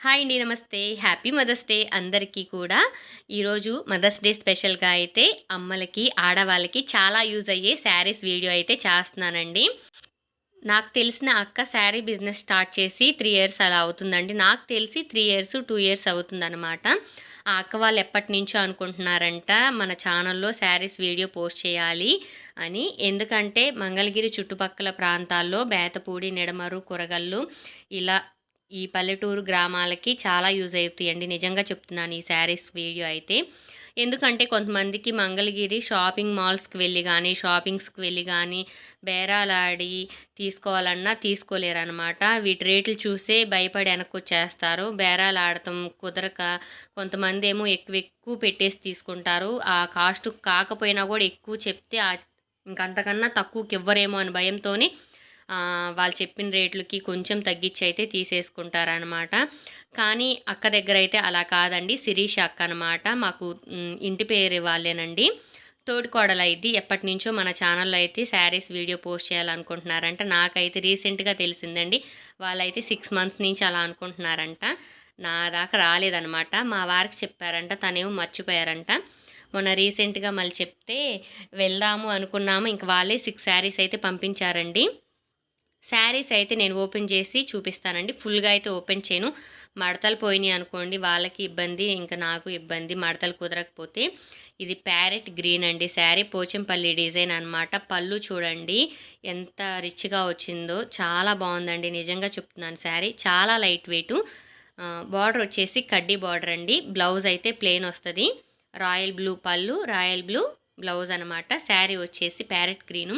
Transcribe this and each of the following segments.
Hi అండి నమస్తే. Happy mother's day అందరికీ కూడా. ఈరోజు మదర్స్ డే స్పెషల్గా అయితే అమ్మలకి ఆడవాళ్ళకి చాలా యూజ్ అయ్యే శారీస్ వీడియో అయితే చేస్తున్నానండి. నాకు తెలిసిన అక్క శారీ బిజినెస్ స్టార్ట్ చేసి త్రీ ఇయర్స్ అలా అవుతుందండి. నాకు తెలిసి త్రీ ఇయర్స్ టూ ఇయర్స్ అవుతుందన్నమాట. ఆ అక్క వాళ్ళు ఎప్పటి నుంచో అనుకుంటున్నారంట మన ఛానల్లో శారీస్ వీడియో పోస్ట్ చేయాలి అని. ఎందుకంటే మంగళగిరి చుట్టుపక్కల ప్రాంతాల్లో బేతపూడి నిడమరు కూరగల్లు ఇలా ఈ పల్లెటూరు గ్రామాలకి చాలా యూజ్ అవుతాయండి. నిజంగా చెప్తున్నాను ఈ శారీస్ వీడియో అయితే. ఎందుకంటే కొంతమందికి మంగళగిరి షాపింగ్ మాల్స్కి వెళ్ళి కానీ షాపింగ్స్కి వెళ్ళి కానీ బేరాలాడి తీసుకోవాలన్నా తీసుకోలేరు అనమాట వీటి రేట్లు చూసే భయపడి వెనక్కి వచ్చేస్తారు బేరాలు ఆడటం కుదరక కొంతమంది ఏమో ఎక్కువ ఎక్కువ పెట్టేసి తీసుకుంటారు. ఆ కాస్ట్ కాకపోయినా కూడా ఎక్కువ చెప్తే ఇంకంతకన్నా తక్కువకి ఇవ్వరేమో అని భయంతోనే వాళ్ళు చెప్పిన రేట్లకి కొంచెం తగ్గించి అయితే తీసేసుకుంటారనమాట కానీ అక్క దగ్గర అయితే అలా కాదండి. శిరీష్ అక్క అనమాట మాకు ఇంటి పేరు వాళ్ళేనండి. తోడుకోడలు అయితే ఎప్పటి నుంచో మన ఛానల్లో అయితే శారీస్ వీడియో పోస్ట్ చేయాలనుకుంటున్నారంట. నాకైతే రీసెంట్గా తెలిసిందండి. వాళ్ళైతే సిక్స్ మంత్స్ నుంచి అలా అనుకుంటున్నారంట. నా దాకా రాలేదనమాట మా వారికి చెప్పారంట తనేమో మర్చిపోయారంట. మొన్న రీసెంట్గా మళ్ళీ చెప్తే వెళ్దాము అనుకున్నాము. ఇంక వాళ్ళే సిక్స్ శారీస్ అయితే పంపించారండి. శారీస్ అయితే నేను ఓపెన్ చేసి చూపిస్తానండి. ఫుల్గా అయితే ఓపెన్ చేయను. మడతలు పోయినాయి అనుకోండి వాళ్ళకి ఇబ్బంది ఇంకా నాకు ఇబ్బంది మడతలు కుదరకపోతే. ఇది ప్యారెట్ గ్రీన్ అండి. శారీ పోచంపల్లి డిజైన్ అనమాట పళ్ళు చూడండి ఎంత రిచ్గా వచ్చిందో. చాలా బాగుందండి. నిజంగా చెప్తున్నాను శారీ చాలా లైట్ వెయిట్. బార్డర్ వచ్చేసి కడ్డీ బార్డర్ అండి. బ్లౌజ్ అయితే ప్లెయిన్ వస్తుంది. రాయల్ బ్లూ పళ్ళు రాయల్ బ్లూ బ్లౌజ్ అనమాట శారీ వచ్చేసి ప్యారెట్ గ్రీను.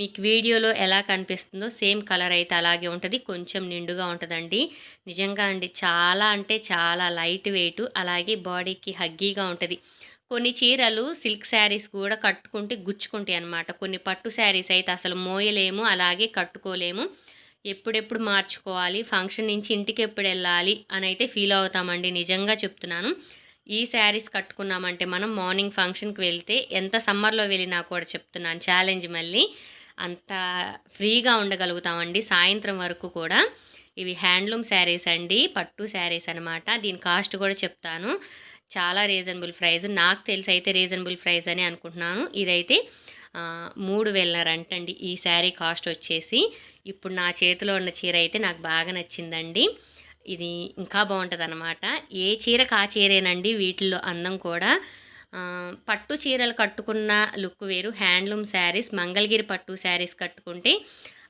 మీకు వీడియోలో ఎలా కనిపిస్తుందో సేమ్ కలర్ అయితే అలాగే ఉంటుంది. కొంచెం నిండుగా ఉంటుందండి. నిజంగా అండి చాలా అంటే చాలా లైట్ వెయిట్ అలాగే బాడీకి హగ్గీగా ఉంటుంది. కొన్ని చీరలు సిల్క్ శారీస్ కూడా కట్టుకుంటే గుచ్చుకుంటాయి అనమాట కొన్ని పట్టు శారీస్ అయితే అసలు మోయలేము అలాగే కట్టుకోలేము. ఎప్పుడెప్పుడు మార్చుకోవాలి ఫంక్షన్ నుంచి ఇంటికి ఎప్పుడు వెళ్ళాలి అని అయితే ఫీల్ అవుతామండి. నిజంగా చెప్తున్నాను. ఈ శారీస్ కట్టుకున్నామంటే మనం మార్నింగ్ ఫంక్షన్కి వెళ్తే ఎంత సమ్మర్లో వెళ్ళినా కూడా చెప్తున్నాను. ఛాలెంజ్ మళ్ళీ. అంత ఫ్రీగా ఉండగలుగుతామండి సాయంత్రం వరకు కూడా. ఇవి హ్యాండ్లూమ్ శారీస్ అండి పట్టు శారీస్ అనమాట దీని కాస్ట్ కూడా చెప్తాను. చాలా రీజనబుల్ ప్రైస్. నాకు తెలిసి అయితే రీజనబుల్ ప్రైస్ అని అనుకుంటున్నాను. ఇదైతే మూడు వేలన్నరంటండి ఈ శారీ కాస్ట్ వచ్చేసి. ఇప్పుడు నా చేతిలో ఉన్న చీర అయితే నాకు బాగా నచ్చిందండి. ఇది ఇంకా బాగుంటుంది అనమాట ఏ చీరకు ఆ చీరేనండి వీటిల్లో అందం కూడా. పట్టు చీరలు కట్టుకున్న లుక్ వేరు. హ్యాండ్లూమ్ శారీస్ మంగళగిరి పట్టు శారీస్ కట్టుకుంటే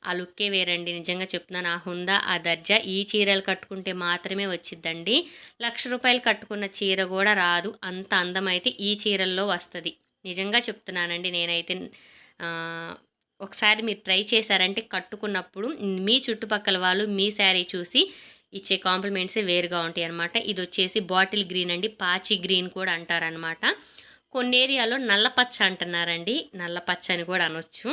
ఆ లుక్కే వేరండి. నిజంగా చెప్తున్నాను ఆ హుందా ఆ దర్జా ఈ చీరలు కట్టుకుంటే మాత్రమే వచ్చిద్దండి. లక్ష రూపాయలు కట్టుకున్న చీర కూడా రాదు. అంత అందం అయితే ఈ చీరల్లో వస్తుంది. నిజంగా చెప్తున్నానండి నేనైతే ఒకసారి మీరు ట్రై చేశారంటే కట్టుకున్నప్పుడు మీ చుట్టుపక్కల వాళ్ళు మీ శారీ చూసి ఇచ్చే కాంప్లిమెంట్సే వేరుగా ఉంటాయి అనమాట ఇది వచ్చేసి బాటిల్ గ్రీన్ అండి పాచి గ్రీన్ కూడా అంటారనమాట కొన్ని ఏరియాలో నల్లపచ్చ అంటున్నారండి. నల్లపచ్చ అని కూడా అనొచ్చు.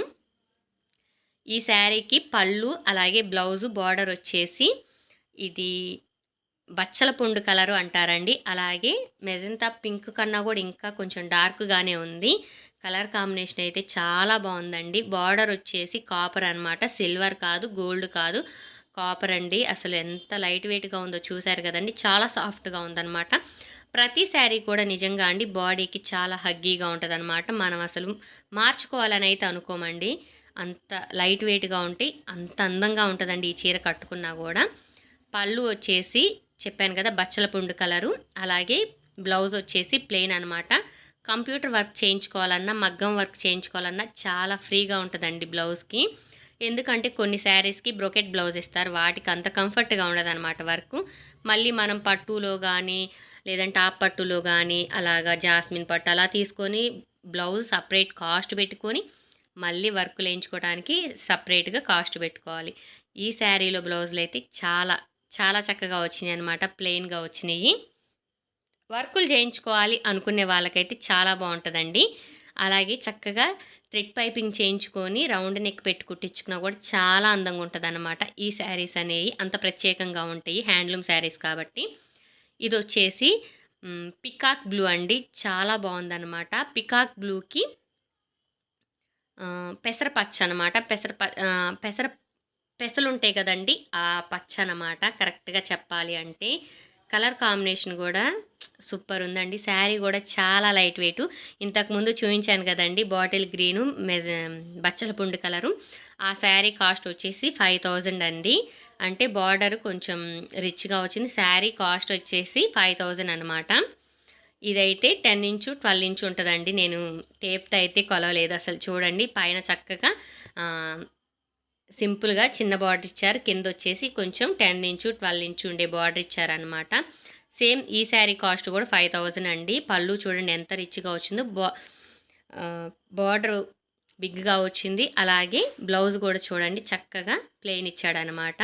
ఈ శారీకి పళ్ళు అలాగే బ్లౌజు బార్డర్ వచ్చేసి ఇది బచ్చల పుండు కలరు అంటారండి. అలాగే మెజంతా పింక్ కన్నా కూడా ఇంకా కొంచెం డార్క్గానే ఉంది. కలర్ కాంబినేషన్ అయితే చాలా బాగుందండి. బార్డర్ వచ్చేసి కాపర్ అనమాట సిల్వర్ కాదు గోల్డ్ కాదు. కాపర్ అండి. అసలు ఎంత లైట్ వెయిట్గా ఉందో చూసారు కదండి. చాలా సాఫ్ట్గా ఉందన్నమాట. ప్రతి శారీ కూడా నిజంగా అండి బాడీకి చాలా హగ్గీగా ఉంటుంది అనమాట మనం అసలు మార్చుకోవాలని అయితే అనుకోమండి. అంత లైట్ వెయిట్గా ఉంటే అంత అందంగా ఉంటుందండి ఈ చీర కట్టుకున్నా కూడా. పళ్ళు వచ్చేసి చెప్పాను కదా బచ్చల పుండు కలరు అలాగే బ్లౌజ్ వచ్చేసి ప్లెయిన్ అనమాట కంప్యూటర్ వర్క్ చేయించుకోవాలన్నా మగ్గం వర్క్ చేయించుకోవాలన్నా చాలా ఫ్రీగా ఉంటుందండి బ్లౌజ్కి. ఎందుకంటే కొన్ని శారీస్కి బ్రొకెట్ బ్లౌజ్ ఇస్తారు వాటికి అంత కంఫర్ట్గా ఉండదన్నమాట వర్క్. మళ్ళీ మనం పట్టులో కానీ లేదంటే ఆ పట్టులో కానీ అలాగా జాస్మిన్ పట్టు అలా తీసుకొని బ్లౌజ్ సపరేట్ కాస్ట్ పెట్టుకొని మళ్ళీ వర్క్ వేయించుకోవడానికి సపరేట్గా కాస్ట్ పెట్టుకోవాలి. ఈ శారీలో బ్లౌజులు అయితే చాలా చాలా చక్కగా వచ్చినాయి అనమాట ప్లెయిన్గా వచ్చినాయి. వర్కులు చేయించుకోవాలి అనుకునే వాళ్ళకైతే చాలా బాగుంటుందండి. అలాగే చక్కగా థ్రెడ్ పైపింగ్ చేయించుకొని రౌండ్ నెక్ పెట్టి కుట్టించుకున్నా కూడా చాలా అందంగా ఉంటుంది ఈ శారీస్ అనేవి అంత ప్రత్యేకంగా ఉంటాయి హ్యాండ్లూమ్ శారీస్ కాబట్టి. ఇది వచ్చేసి పికాక్ బ్లూ అండి. చాలా బాగుందన్నమాట. పికాక్ బ్లూకి పెసరపచ్చ అనమాట పెసర పెసర పెసలు ఉంటాయి కదండి ఆ పచ్చ అన్నమాట. కరెక్ట్గా చెప్పాలి అంటే. కలర్ కాంబినేషన్ కూడా సూపర్ ఉందండి శారీ కూడా చాలా లైట్ వెయిట్. ఇంతకుముందు చూపించాను కదండి బాటిల్ గ్రీను మెజ బచ్చల పుండు కలరు. ఆ శారీ కాస్ట్ వచ్చేసి ఫైవ్ థౌజండ్ అండి. అంటే బార్డర్ కొంచెం రిచ్గా వచ్చింది. శారీ కాస్ట్ వచ్చేసి ఫైవ్ థౌజండ్ అనమాట ఇదైతే టెన్ ఇంచు ట్వెల్వ్ ఇంచు ఉంటుందండి. నేను టేప్తో అయితే కొలవలేదు అసలు. చూడండి పైన చక్కగా సింపుల్గా చిన్న బార్డర్ ఇచ్చారు. కింద వచ్చేసి కొంచెం టెన్ ఇంచు ట్వెల్వ్ ఇంచు ఉండే బార్డర్ ఇచ్చారనమాట సేమ్ ఈ శారీ కాస్ట్ కూడా ఫైవ్ థౌజండ్ అండి. పళ్ళు చూడండి ఎంత రిచ్గా వచ్చిందో. బా బార్డర్ బిగ్గా వచ్చింది. అలాగే బ్లౌజ్ కూడా చూడండి చక్కగా ప్లెయిన్ ఇచ్చాడనమాట.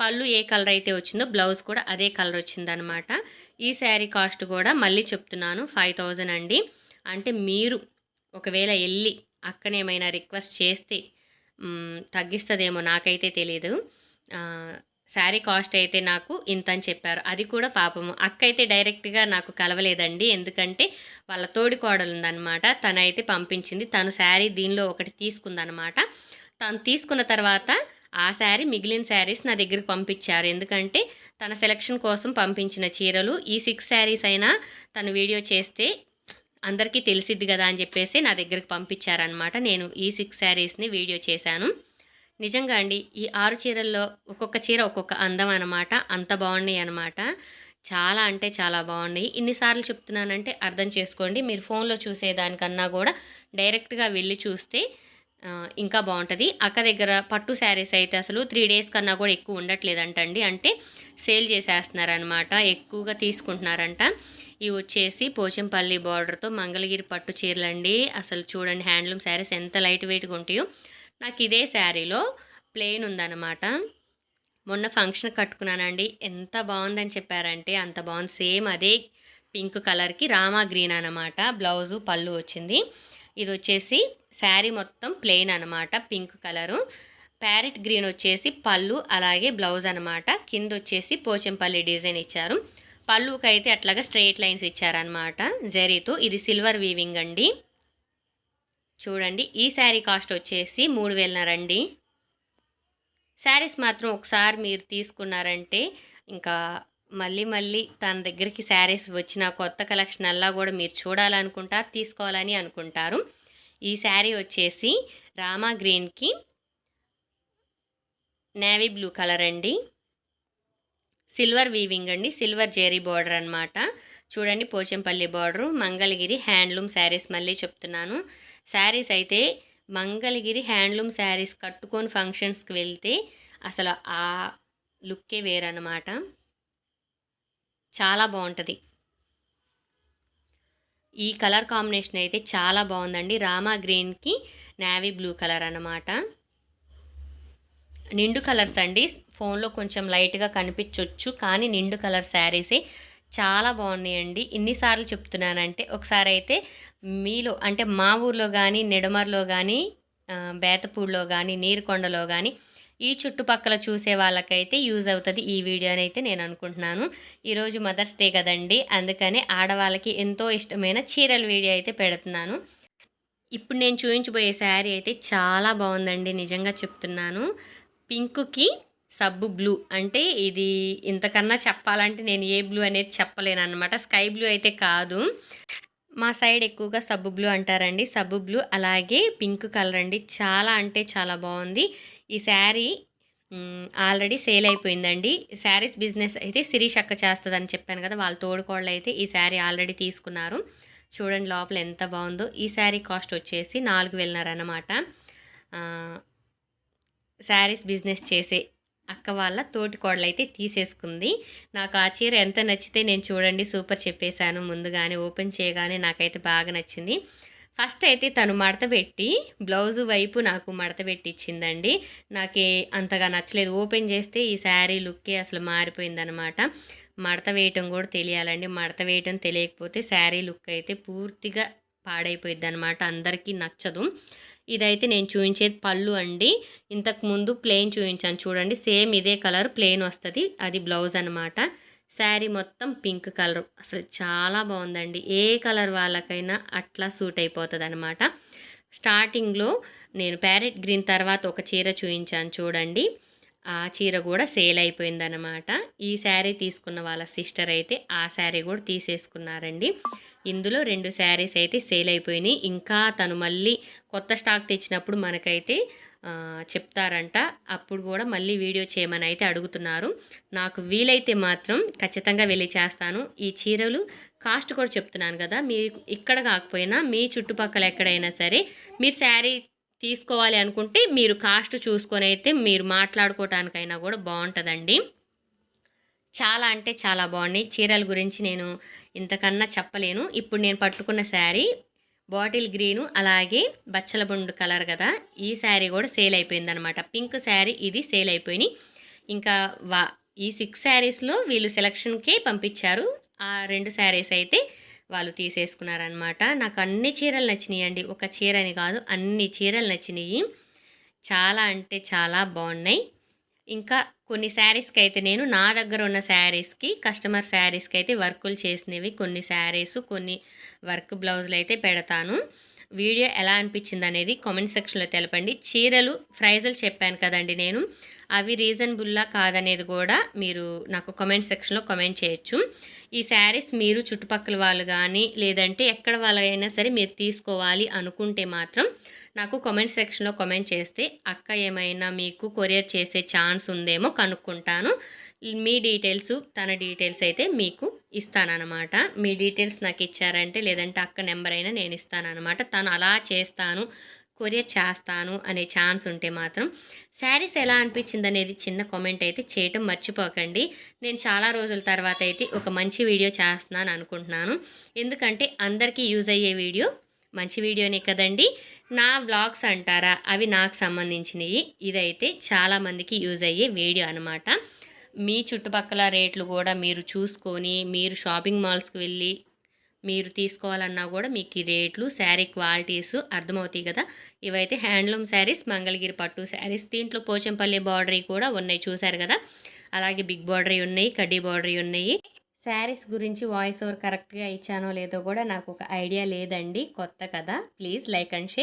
పళ్ళు ఏ కలర్ అయితే వచ్చిందో బ్లౌజ్ కూడా అదే కలర్ వచ్చిందనమాట. ఈ శారీ కాస్ట్ కూడా మళ్ళీ చెప్తున్నాను ఫైవ్ థౌజండ్ అండి. అంటే మీరు ఒకవేళ వెళ్ళి అక్కనేమైనా రిక్వెస్ట్ చేస్తే తగ్గిస్తుందేమో నాకైతే తెలియదు శారీ కాస్ట్ అయితే నాకు ఇంత అని చెప్పారు. అది కూడా పాపము. అక్క అయితే డైరెక్ట్గా నాకు కలవలేదండి. ఎందుకంటే వాళ్ళ తోడి కోడలు ఉందన్నమాట తనైతే పంపించింది. తను శారీ దీనిలో ఒకటి తీసుకుందనమాట. తను తీసుకున్న తర్వాత ఆ శారీ మిగిలిన శారీస్ నా దగ్గరికి పంపించారు. ఎందుకంటే తన సెలక్షన్ కోసం పంపించిన చీరలు ఈ సిక్స్ శారీస్ అయినా తను వీడియో చేస్తే అందరికీ తెలిసిద్ది కదా అని చెప్పేసి నా దగ్గరికి పంపించారనమాట. నేను ఈ సిక్స్ శారీస్ని వీడియో చేశాను. నిజంగా అండి ఈ ఆరు చీరల్లో ఒక్కొక్క చీర ఒక్కొక్క అందం అనమాట అంత బాగున్నాయి అనమాట చాలా అంటే చాలా బాగున్నాయి. ఇన్నిసార్లు చెప్తున్నానంటే అర్థం చేసుకోండి. మీరు ఫోన్లో చూసేదానికన్నా కూడా డైరెక్ట్గా వెళ్ళి చూస్తే ఇంకా బాగుంటుంది. అక్క దగ్గర పట్టు శారీస్ అయితే అసలు త్రీ డేస్ కన్నా కూడా ఎక్కువ ఉండట్లేదంటండి అంటే సేల్ చేసేస్తున్నారనమాట ఎక్కువగా తీసుకుంటున్నారంట. ఇవి వచ్చేసి పోచంపల్లి బార్డర్తో మంగళగిరి పట్టు చీరలండి. అసలు చూడండి హ్యాండ్లూమ్ శారీస్ ఎంత లైట్ వెయిట్గా ఉంటాయో. నాకు ఇదే శారీలో ప్లెయిన్ ఉందన్నమాట. మొన్న ఫంక్షన్ కట్టుకున్నానండి. ఎంత బాగుందని చెప్పారంటే అంత బాగుంది. సేమ్ అదే పింక్ కలర్కి రామా గ్రీన్ అనమాట బ్లౌజు పళ్ళు వచ్చింది. ఇది వచ్చేసి శారీ మొత్తం ప్లెయిన్ అనమాట పింక్ కలరు. ప్యారెట్ గ్రీన్ వచ్చేసి పళ్ళు అలాగే బ్లౌజ్ అనమాట కింద వచ్చేసి పోచంపల్లి డిజైన్ ఇచ్చారు. పళ్ళుకైతే అట్లాగా స్ట్రెయిట్ లైన్స్ ఇచ్చారనమాట జరీతో. ఇది సిల్వర్ వీవింగ్ అండి. చూడండి. ఈ శారీ కాస్ట్ వచ్చేసి మూడు వేలన్నరండి శారీస్ మాత్రం ఒకసారి మీరు తీసుకున్నారంటే ఇంకా మళ్ళీ మళ్ళీ తన దగ్గరికి శారీస్ వచ్చిన కొత్త కలెక్షన్ అలా కూడా మీరు చూడాలనుకుంటారు తీసుకోవాలని అనుకుంటారు. ఈ శారీ వచ్చేసి రామా గ్రీన్కి నేవీ బ్లూ కలర్ అండి. సిల్వర్ వీవింగ్ అండి. సిల్వర్ జెరీ బార్డర్ అనమాట చూడండి Pochampalli border Mangalagiri handloom saris మళ్ళీ చెప్తున్నాను. శారీస్ అయితే మంగళగిరి హ్యాండ్లూమ్ శారీస్ కట్టుకొని ఫంక్షన్స్కి వెళ్తే అసలు ఆ లుక్కే వేరన్నమాట. చాలా బాగుంటుంది ఈ కలర్ కాంబినేషన్ అయితే చాలా బాగుందండి రామా గ్రీన్కి నావీ బ్లూ కలర్ అన్నమాట. నిండు కలర్స్ అండి. ఫోన్లో కొంచెం లైట్గా కనిపించవచ్చు కానీ నిండు కలర్ శారీసే చాలా బాగున్నాయండి ఇన్నిసార్లు చెప్తున్నానంటే ఒకసారి అయితే మీలో అంటే మా ఊర్లో కానీ నిడమర్లో కానీ బేతపూడిలో కానీ నీరుకొండలో కానీ ఈ చుట్టుపక్కల చూసే వాళ్ళకైతే యూజ్ అవుతుంది ఈ వీడియో అయితే నేను అనుకుంటున్నాను. ఈరోజు మదర్స్ డే కదండి అందుకని ఆడవాళ్ళకి ఎంతో ఇష్టమైన చీరల వీడియో అయితే పెడుతున్నాను. ఇప్పుడు నేను చూపించబోయే శారీ అయితే చాలా బాగుందండి నిజంగా చెప్తున్నాను. పింక్కి సబ్బు బ్లూ అంటే ఇది ఇంతకన్నా చెప్పాలంటే నేను ఏ బ్లూ అనేది చెప్పలేను అనమాట స్కై బ్లూ అయితే కాదు. మా సైడ్ ఎక్కువగా సబ్బు బ్లూ అంటారండి. సబ్బు బ్లూ అలాగే పింక్ కలర్ అండి. చాలా అంటే చాలా బాగుంది. ఈ శారీ ఆల్రెడీ సేల్ అయిపోయిందండి. శారీస్ బిజినెస్ అయితే శిరీష్ అక్క చేస్తుందని చెప్పాను కదా వాళ్ళ తోడుకోళ్ళు అయితే ఈ శారీ ఆల్రెడీ తీసుకున్నారు. చూడండి లోపల ఎంత బాగుందో. ఈ శారీ కాస్ట్ వచ్చేసి నాలుగు వెళ్ళినారనమాట శారీస్ బిజినెస్ చేసే అక్క వాళ్ళ తోటి కోడలు అయితే తీసేసుకుంది. నాకు ఆ చీర ఎంత నచ్చితే నేను చూడండి సూపర్ చెప్పేశాను. ముందుగానే ఓపెన్ చేయగానే నాకైతే బాగా నచ్చింది. ఫస్ట్ అయితే తను మడత పెట్టి బ్లౌజు వైపు నాకు మడత పెట్టి ఇచ్చిందండి నాకు అంతగా నచ్చలేదు. ఓపెన్ చేస్తే ఈ శారీ లుక్కే అసలు మారిపోయిందనమాట మడత వేయటం కూడా తెలియాలండి. మడత వేయటం తెలియకపోతే శారీ లుక్ అయితే పూర్తిగా పాడైపోయింది అనమాట అందరికీ నచ్చదు. ఇదైతే నేను చూపించేది పళ్ళు అండి. ఇంతకు ముందు ప్లెయిన్ చూపించాను చూడండి. సేమ్ ఇదే కలర్ ప్లెయిన్ వస్తుంది. అది బ్లౌజ్ అనమాట శారీ మొత్తం పింక్ కలర్. అసలు చాలా బాగుందండి. ఏ కలర్ వాళ్ళకైనా అట్లా సూట్ అయిపోతుంది అనమాట స్టార్టింగ్లో నేను ప్యారెట్ గ్రీన్ తర్వాత ఒక చీర చూపించాను చూడండి. ఆ చీర కూడా సేల్ అయిపోయిందనమాట ఈ శారీ తీసుకున్న వాళ్ళ సిస్టర్ అయితే ఆ శారీ కూడా తీసేసుకున్నారండి. ఇందులో రెండు శారీస్ అయితే సేల్ అయిపోయినాయి. ఇంకా తను మళ్ళీ కొత్త స్టాక్ తెచ్చినప్పుడు మనకైతే చెప్తారంట. అప్పుడు కూడా మళ్ళీ వీడియో చేయమని అయితే అడుగుతున్నారు. నాకు వీలైతే మాత్రం ఖచ్చితంగా వెళ్ళి చేస్తాను. ఈ చీరలు కాస్ట్ కూడా చెప్తున్నాను కదా మీరు ఇక్కడ కాకపోయినా మీ చుట్టుపక్కల ఎక్కడైనా సరే మీరు శారీ తీసుకోవాలి అనుకుంటే మీరు కాస్ట్ చూసుకొని అయితే మీరు మాట్లాడుకోవటానికైనా కూడా బాగుంటుందండి. చాలా అంటే చాలా బాగున్నాయి. చీరల గురించి నేను ఇంతకన్నా చెప్పలేను. ఇప్పుడు నేను పట్టుకున్న శారీ బాటిల్ గ్రీను అలాగే బచ్చల బొండు కలర్ కదా. ఈ శారీ కూడా సేల్ అయిపోయింది అనమాట పింక్ శారీ ఇది సేల్ అయిపోయినాయి. ఇంకా వా ఈ సిక్స్ శారీస్లో వీళ్ళు సెలక్షన్కే పంపించారు. ఆ రెండు శారీస్ అయితే వాళ్ళు తీసేసుకున్నారనమాట నాకు అన్ని చీరలు నచ్చినాయి అండి. ఒక చీరని కాదు అన్ని చీరలు నచ్చినాయి. చాలా అంటే చాలా బాగున్నాయి. ఇంకా కొన్ని శారీస్కి అయితే నేను నా దగ్గర ఉన్న శారీస్కి కస్టమర్ శారీస్కి అయితే వర్కులు చేసినవి కొన్ని శారీస్ కొన్ని వర్క్ బ్లౌజులు అయితే పెడతాను. వీడియో ఎలా అనిపించింది అనేది కామెంట్ సెక్షన్లో తెలపండి. చీరలు ప్రైజులు చెప్పాను కదండి నేను. అవి రీజనబుల్లా కాదనేది కూడా మీరు నాకు కామెంట్ సెక్షన్లో కామెంట్ చేయొచ్చు. ఈ శారీస్ మీరు చుట్టుపక్కల వాళ్ళు కానీ లేదంటే ఎక్కడ వాళ్ళైనా సరే మీరు తీసుకోవాలి అనుకుంటే మాత్రం నాకు కామెంట్ సెక్షన్లో కామెంట్ చేస్తే అక్క ఏమైనా మీకు కొరియర్ చేసే ఛాన్స్ ఉందేమో కనుక్కుంటాను. మీ డీటెయిల్స్ తన డీటెయిల్స్ అయితే మీకు ఇస్తానన్నమాట. మీ డీటెయిల్స్ నాకు ఇచ్చారంటే లేదంటే అక్క నెంబర్ అయినా నేను ఇస్తానన్నమాట. తను అలా చేస్తాను కొరియర్ చేస్తాను అనే ఛాన్స్ ఉంటే మాత్రం. శారీస్ ఎలా అనిపించింది అనేది చిన్న కామెంట్ అయితే చేయటం మర్చిపోకండి. నేను చాలా రోజుల తర్వాత అయితే ఒక మంచి వీడియో చేస్తున్నాను అనుకుంటున్నాను. ఎందుకంటే అందరికీ యూజ్ అయ్యే వీడియో మంచి వీడియోనే కదండి. నా వ్లాగ్స్ అంటారా? అవి నాకు సంబంధించినవి ఇదైతే చాలామందికి యూజ్ అయ్యే వీడియో అనమాట మీ చుట్టుపక్కల రేట్లు కూడా మీరు చూసుకొని మీరు షాపింగ్ మాల్స్కి వెళ్ళి మీరు తీసుకోవాలన్నా కూడా మీకు ఈ రేట్లు శారీ క్వాలిటీస్ అర్థమవుతాయి కదా. ఇవైతే హ్యాండ్లూమ్ శారీస్ మంగళగిరి పట్టు శారీస్ దీంట్లో పోచంపల్లి బార్డరీ కూడా ఉన్నాయి చూశారు కదా. అలాగే బిగ్ బార్డరీ ఉన్నాయి కడ్డీ బార్డరీ ఉన్నాయి. శారీస్ గురించి వాయిస్ ఓవర్ కరెక్ట్గా ఇచ్చానో లేదో కూడా నాకు ఒక ఐడియా లేదండి. కొత్త కదా. Please like and share.